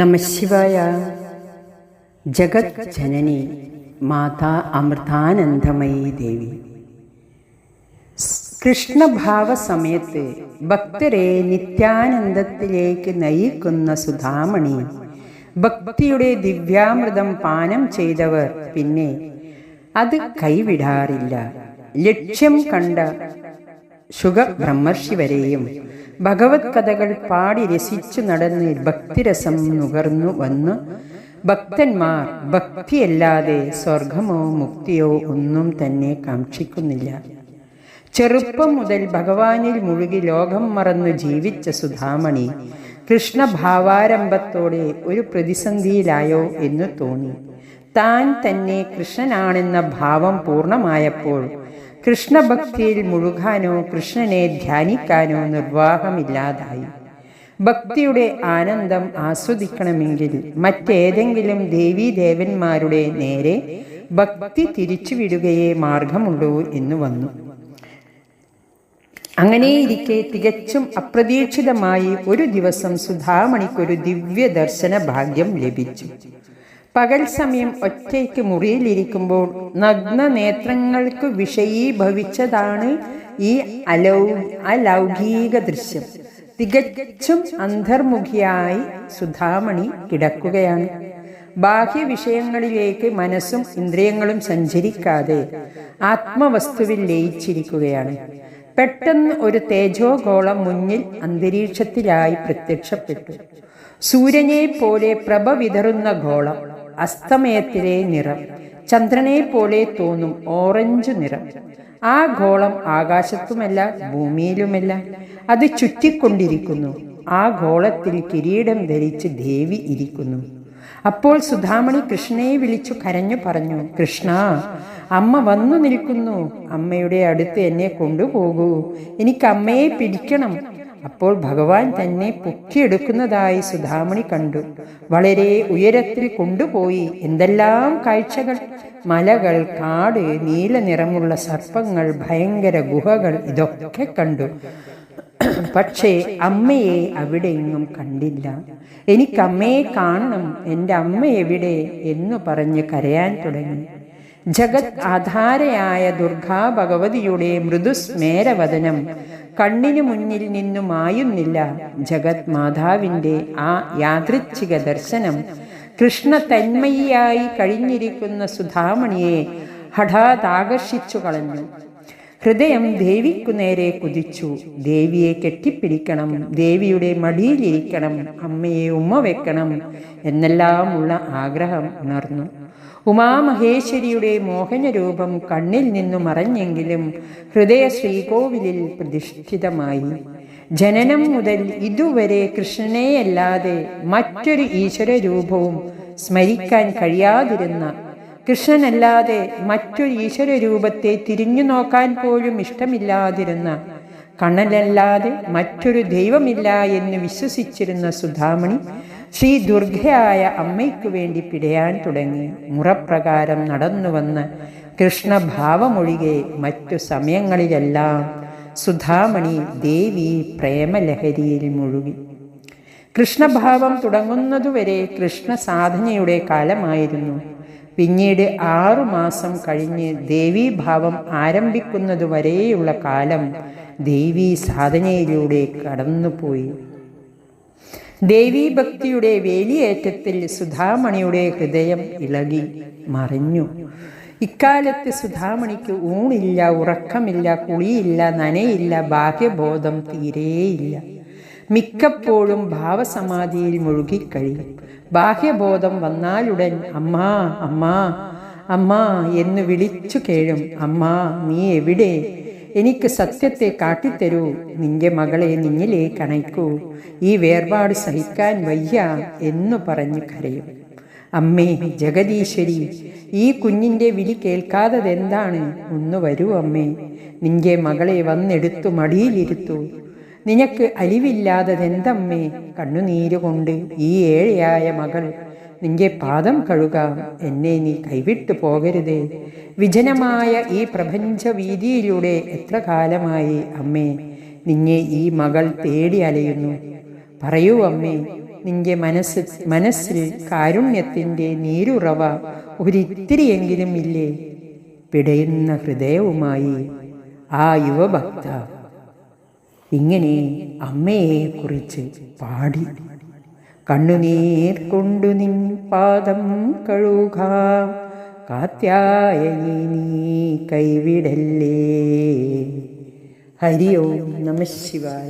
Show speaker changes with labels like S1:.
S1: നമശിവായ ജഗത് ജനനി മാതാ അമൃതാനന്ദമയി ദേവി. കൃഷ്ണഭാവ സമയത്ത് ഭക്തരെ നിത്യാനന്ദത്തിലേക്ക് നയിക്കുന്ന സുധാമണി ഭക്തിയുടെ ദിവ്യാമൃതം പാനം ചെയ്തവർ പിന്നെ അത് കൈവിടാറില്ല. ലക്ഷ്യം കണ്ട ശുഗ ബ്രഹ്മർഷി വരെയും ഭഗവത് കഥകൾ പാടി രസിച്ചു നടന്ന് ഭക്തിരസം നുകർന്നു വന്നു. ഭക്തന്മാർ ഭക്തിയല്ലാതെ സ്വർഗമോ മുക്തിയോ ഒന്നും തന്നെ കാക്ഷിക്കുന്നില്ല. ചെറുപ്പം മുതൽ ഭഗവാനിൽ മുഴുകി ലോകം മറന്നു ജീവിച്ച സുധാമണി കൃഷ്ണഭാവാരംഭത്തോടെ ഒരു പ്രതിസന്ധിയിലായോ എന്ന് തോന്നി. താൻ തന്നെ കൃഷ്ണനാണെന്ന ഭാവം പൂർണമായപ്പോൾ കൃഷ്ണഭക്തിയിൽ മുഴുകാനോ കൃഷ്ണനെ ധ്യാനിക്കാനോ നിർവാഹമില്ലാതായി. ഭക്തിയുടെ ആനന്ദം ആസ്വദിക്കണമെങ്കിൽ മറ്റേതെങ്കിലും ദേവീദേവന്മാരുടെ നേരെ ഭക്തി തിരിച്ചുവിടുകയേ മാർഗമുള്ളൂ എന്ന് വന്നു. അങ്ങനെയിരിക്കെ തികച്ചും അപ്രതീക്ഷിതമായി ഒരു ദിവസം സുധാമണിക്കൊരു ദിവ്യ ദർശന ഭാഗ്യം ലഭിച്ചു. പകൽ സമയം ഒറ്റയ്ക്ക് മുറിയിലിരിക്കുമ്പോൾ നഗ്ന നേത്രങ്ങൾക്ക് വിഷയീഭവിച്ചതാണ് ഈ അലൗ അലൗകിക ദൃശ്യം. തികച്ചും അന്തർമുഖിയായി സുധാമണി കിടക്കുകയാണ്. ബാഹ്യ വിഷയങ്ങളിലേക്ക് മനസ്സും ഇന്ദ്രിയങ്ങളും സഞ്ചരിക്കാതെ ആത്മവസ്തുവിൽ ലയിച്ചിരിക്കുകയാണ്. പെട്ടെന്ന് ഒരു തേജോഗോളം മുന്നിൽ അന്തരീക്ഷത്തിലായി പ്രത്യക്ഷപ്പെട്ടു. സൂര്യനെ പോലെ പ്രഭ വിതറുന്ന ഗോളം അസ്തമയത്തിലെ നിറം ചന്ദ്രനെ പോലെ തോന്നും ഓറഞ്ച് നിറം. ആ ഗോളം ആകാശത്തുമല്ല ഭൂമിയിലുമല്ല. അത് ചുറ്റിക്കൊണ്ടിരിക്കുന്നു. ആ ഗോളത്തിൽ കിരീടം ധരിച്ച് ദേവി ഇരിക്കുന്നു. അപ്പോൾ സുധാമണി കൃഷ്ണയെ വിളിച്ചു കരഞ്ഞു പറഞ്ഞു കൃഷ്ണ അമ്മ വന്നു നിൽക്കുന്നു. അമ്മയുടെ അടുത്ത് എന്നെ കൊണ്ടുപോകൂ. എനിക്ക് അമ്മയെ പിടിക്കണം. അപ്പോൾ ഭഗവാൻ തന്നെ പൊക്കിയെടുക്കുന്നതായി സുധാമണി കണ്ടു. വളരെ ഉയരത്തിൽ കൊണ്ടുപോയി. എന്തെല്ലാം കാഴ്ചകൾ? മലകൾ കാട് നീല നിറമുള്ള സർപ്പങ്ങൾ ഭയങ്കര ഗുഹകൾ ഇതൊക്കെ കണ്ടു. പക്ഷേ അമ്മയെ അവിടെ എങ്ങും കണ്ടില്ല. എനിക്ക് അമ്മയെ കാണണം എന്റെ അമ്മ എവിടെ എന്ന് പറഞ്ഞ് കരയാൻ തുടങ്ങി. ജഗത് ആധാരയായ ദുർഗാ ഭഗവതിയുടെ മൃദുസ്മേരവദനം കണ്ണിനു മുന്നിൽ നിന്നുമായുന്നില്ല ജഗത് മാതാവിന്റെ ആ യാദൃച്ഛിക ദർശനം കൃഷ്ണ തന്മയിയായി കഴിഞ്ഞിരിക്കുന്ന സുധാമണിയെ ഹഠാത് ആകർഷിച്ചു കളഞ്ഞു. ഹൃദയം ദേവിക്കു നേരെ കുതിച്ചു. ദേവിയെ കെട്ടിപ്പിടിക്കണം. ദേവിയുടെ മടിയിലിരിക്കണം. അമ്മയെ ഉമ്മ വെക്കണം എന്നെല്ലാമുള്ള ആഗ്രഹം ഉണർന്നു. ഉമാമഹേശ്വരിയുടെ മോഹനരൂപം കണ്ണിൽ നിന്നു മറഞ്ഞെങ്കിലും ഹൃദയ ശ്രീകോവിലിൽ പ്രതിഷ്ഠിതമായി. ജനനം മുതൽ ഇതുവരെ കൃഷ്ണനെയല്ലാതെ മറ്റൊരു ഈശ്വര രൂപവും സ്മരിക്കാൻ കഴിയാതിരുന്ന കൃഷ്ണനല്ലാതെ മറ്റൊരു ഈശ്വര രൂപത്തെ തിരിഞ്ഞു നോക്കാൻ പോലും ഇഷ്ടമില്ലാതിരുന്ന കണ്ണനല്ലാതെ മറ്റൊരു ദൈവമില്ല എന്ന് വിശ്വസിച്ചിരുന്ന സുധാമണി ശ്രീ ദുർഗയായ അമ്മയ്ക്കു വേണ്ടി പിടയാൻ തുടങ്ങി. മുറപ്രകാരം നടന്നു വന്ന് കൃഷ്ണഭാവമൊഴികെ മറ്റു സമയങ്ങളിലെല്ലാം സുധാമണി ദേവി പ്രേമലഹരിയിൽ മുഴുകി. കൃഷ്ണഭാവം തുടങ്ങുന്നതുവരെ കൃഷ്ണ സാധനയുടെ കാലമായിരുന്നു. പിന്നീട് ആറുമാസം കഴിഞ്ഞ് ദേവീഭാവം ആരംഭിക്കുന്നതുവരെയുള്ള കാലം ദേവീ സാധനയിലൂടെ കടന്നുപോയി. ദേവീഭക്തിയുടെ വേലിയേറ്റത്തിൽ സുധാമണിയുടെ ഹൃദയം ഇളകി മറിഞ്ഞു. ഇക്കാലത്ത് സുധാമണിക്ക് ഊണില്ല ഉറക്കമില്ല കുളിയില്ല നനയില്ല ബാഹ്യബോധം തീരെയില്ല. മിക്കപ്പോഴും ഭാവസമാധിയിൽ മുഴുകിക്കഴിയും. ബാഹ്യബോധം വന്നാലുടൻ അമ്മാ അമ്മാ അമ്മാ എന്ന് വിളിച്ചു കേഴും. അമ്മാ നീ എവിടെ? എനിക്ക് സത്യത്തെ കാട്ടിത്തരൂ. നിന്റെ മകളെ നിന്നിലേക്ക് അണയ്ക്കൂ ഈ വേർപാട് സഹിക്കാൻ വയ്യ എന്നു പറഞ്ഞു കരയും. അമ്മേ ജഗദീശ്വരി ഈ കുഞ്ഞിന്റെ വിളി കേൾക്കാത്തതെന്താണ് ഒന്ന് വരൂ അമ്മേ. നിന്റെ മകളെ വന്നെടുത്തു മടിയിലിരുത്തു. നിനക്ക് അലിവില്ലാത്തതെന്തമ്മേ കണ്ണുനീരുകൊണ്ട് ഈ ഏഴയായ മകൾ നിന്റെ പാദം കഴുകാം എന്നെ നീ കൈവിട്ടു പോകരുതേ. വിജനമായ ഈ പ്രപഞ്ച വീതിയിലൂടെ എത്ര കാലമായി അമ്മേ നിന്നെ ഈ മകൾ തേടി അലയുന്നു. പറയൂ അമ്മേ നിന്റെ മനസ്സ് മനസ്സിൽ കാരുണ്യത്തിന്റെ നീരുറവ ഒരിത്തിരിയെങ്കിലും ഇല്ലേ? പിടയുന്ന ഹൃദയവുമായി ആ യുവഭക്ത ഇങ്ങനെ അമ്മയെ കുറിച്ച് പാടി. കണ്ണുനീർ കൊണ്ടു നിൻ പാദം കഴുക. കാത്യായനി നീ കൈവിടല്ലേ. ഹരി ഓം നമ ശിവായ.